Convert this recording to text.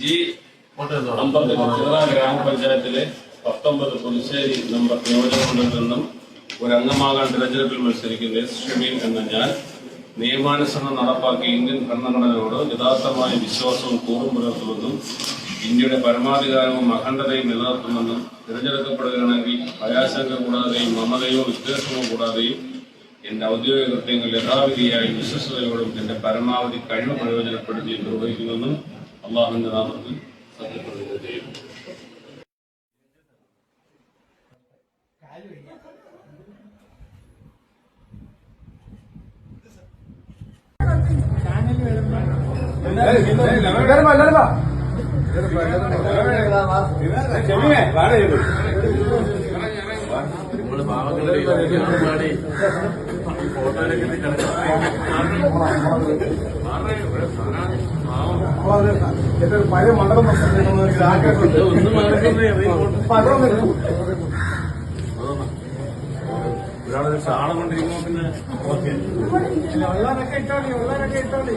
ഈ അമ്പത്തെട്ട് ചിറ ഗ്രാമപഞ്ചായത്തിലെ പത്തൊമ്പത് പുതുശ്ശേരി നമ്പർ നിയോജകമണ്ഡലത്തിൽ നിന്നും ഒരു അംഗമാകാൻ തിരഞ്ഞെടുപ്പിൽ മത്സരിക്കുന്ന എസ് ഷമീൻ എന്ന ഞാൻ നിയമാനുസരണം നടപ്പാക്കിയ ഇന്ത്യൻ ഭരണഘടനയോട് യഥാർത്ഥമായ വിശ്വാസവും കൂറും പുലർത്തുമെന്നും ഇന്ത്യയുടെ പരമാധികാരവും അഖണ്ഡതയും നിലനിർത്തുമെന്നും തിരഞ്ഞെടുക്കപ്പെടുകയാണെങ്കിൽ ഭയാശങ്ക കൂടാതെയും മമതയോ വിദ്വേഷമോ കൂടാതെയും എന്റെ ഔദ്യോഗിക കൃത്യങ്ങൾ യഥാവിധിയായി വിശ്വസതയോടും എന്റെ പരമാവധി കഴിവ് പ്രയോജനപ്പെടുത്തി നിർവഹിക്കുമെന്നും അള്ളാഹുവിന്റെ നാമത്തിൽ സത്യപ്രതിജ്ഞ ചെയ്യുന്നു. നമ്മൾ പാവങ്ങളുടെ പാടി ഫോട്ടോയിലൊക്കെ പഴയ മണ്ഡലം ഒന്നും ഒരാളൊരു ചാണം കൊണ്ടിരിക്കുമ്പോ പിന്നെ ഓക്കെ ഇട്ടോളി ഇട്ടോളി